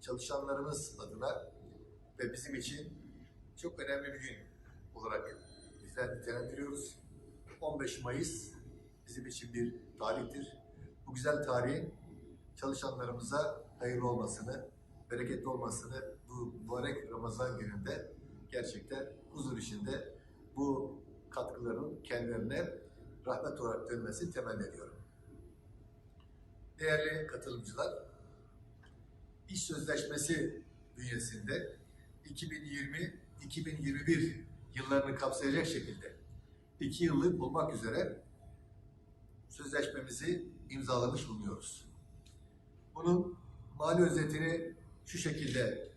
çalışanlarımız adına ve bizim için çok önemli bir gün olarak nitelendiriyoruz. 15 Mayıs bizim için bir tarihtir. Bu güzel tarihin çalışanlarımıza hayırlı olmasını, bereketli olmasını bu mübarek Ramazan gününde gerçekten huzur içinde bu katkıların kendilerine rahmet olarak dönmesini temenni ediyorum. Değerli katılımcılar, iş sözleşmesi bünyesinde 2020-2021 yıllarını kapsayacak şekilde iki yıllık olmak üzere sözleşmemizi imzalamış bulunuyoruz. Bunun mali özetini şu şekilde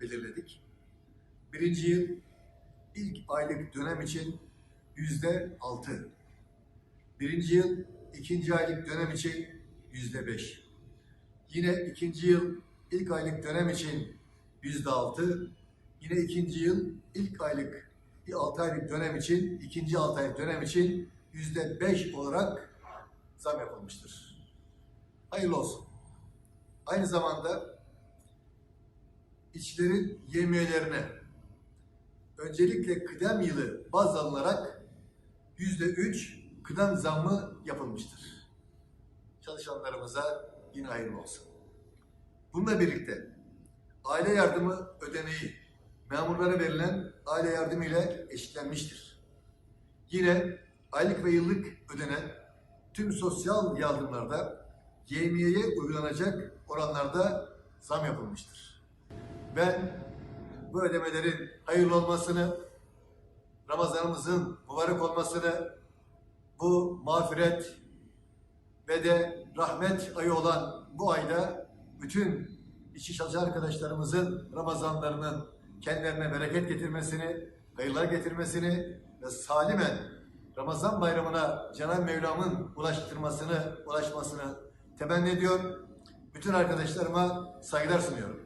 belirledik. Birinci yıl ilk aylık dönem için yüzde altı. Birinci yıl ikinci aylık dönem için yüzde beş. Yine ikinci yıl ilk aylık dönem için yüzde altı. Yine ikinci yıl ilk aylık bir altı aylık dönem için, ikinci altı aylık dönem için yüzde beş olarak zam yapılmıştır. Hayırlı olsun. Aynı zamanda işçilerin yemeğlerine öncelikle kıdem yılı baz alınarak yüzde üç kıdem zammı yapılmıştır. Çalışanlarımıza yine hayırlı olsun. Bununla birlikte aile yardımı ödeneği memurlara verilen aile yardımı ile eşitlenmiştir. Yine aylık ve yıllık ödenen tüm sosyal yardımlarda YMY'ye uygulanacak oranlarda zam yapılmıştır. Ben bu ödemelerin hayırlı olmasını, Ramazanımızın mübarek olmasını, bu mağfiret ve de rahmet ayı olan bu ayda bütün işçi çalışan arkadaşlarımızın Ramazanlarının kendilerine bereket getirmesini, hayırlar getirmesini ve salimen Ramazan bayramına Cenab-ı Mevlam'ın ulaştırmasını, ulaşmasını temenni ediyor. Bütün arkadaşlarıma saygılar sunuyorum.